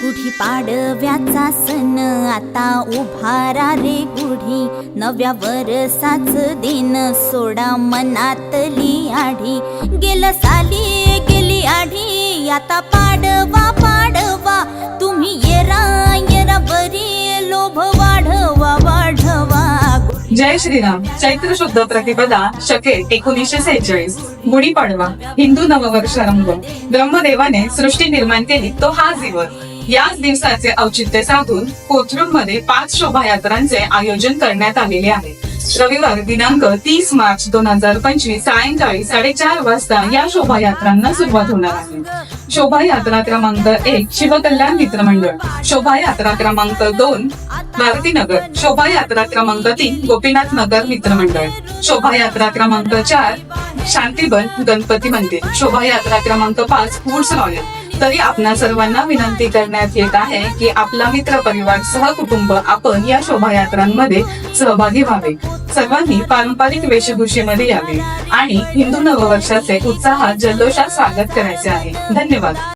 गुढी पाडव्याचा सण आता उभारा रे गुढी. नव्या वरसाच दिन सोडा मनातली आढी. गेलं साली गेली आढी आता पाडवा पाडवा. तुम्ही येरा येरा बरी लोभ वाढवा वाढवा. जय श्रीराम. चैत्र शुद्ध प्रतिपदा शके एकोणीसशे सेहेचाळीस. गुढीपाडवा हिंदू नववर्ष रंग ब्रह्मदेवाने सृष्टी निर्माण केली तो हा दिवस याच दिवसाचे औचित्य साधून कोथरूडमध्ये पाच शोभायात्रांचे आयोजन करण्यात आलेले आहे. रविवार दिनांक तीस मार्च दोन हजार पंचवीस सायंकाळी साडेचार वाजता या शोभायात्रांना सुरुवात होणार आहे. शोभायात्रा क्रमांक एक शिवकल्याण मित्रमंडळ शोभायात्रा क्रमांक दोन भारती नगर. शोभायात्रा क्रमांक तीन गोपीनाथ नगर मित्रमंडळ शोभायात्रा क्रमांक चार शांतीबन गणपती मंदिर. शोभायात्रा क्रमांक पाच फूड्स रॉयल. तरी आपणा सर्वांना विनंती करण्यात येत आहे की आपला मित्र परिवार सहकुटुंब आपण या शोभायात्रांमध्ये सहभागी व्हावे. सर्वांनी पारंपरिक वेशभूषेमध्ये यावे आणि हिंदू नववर्षाचे उत्साहात जल्लोषात स्वागत करायचे आहे. धन्यवाद.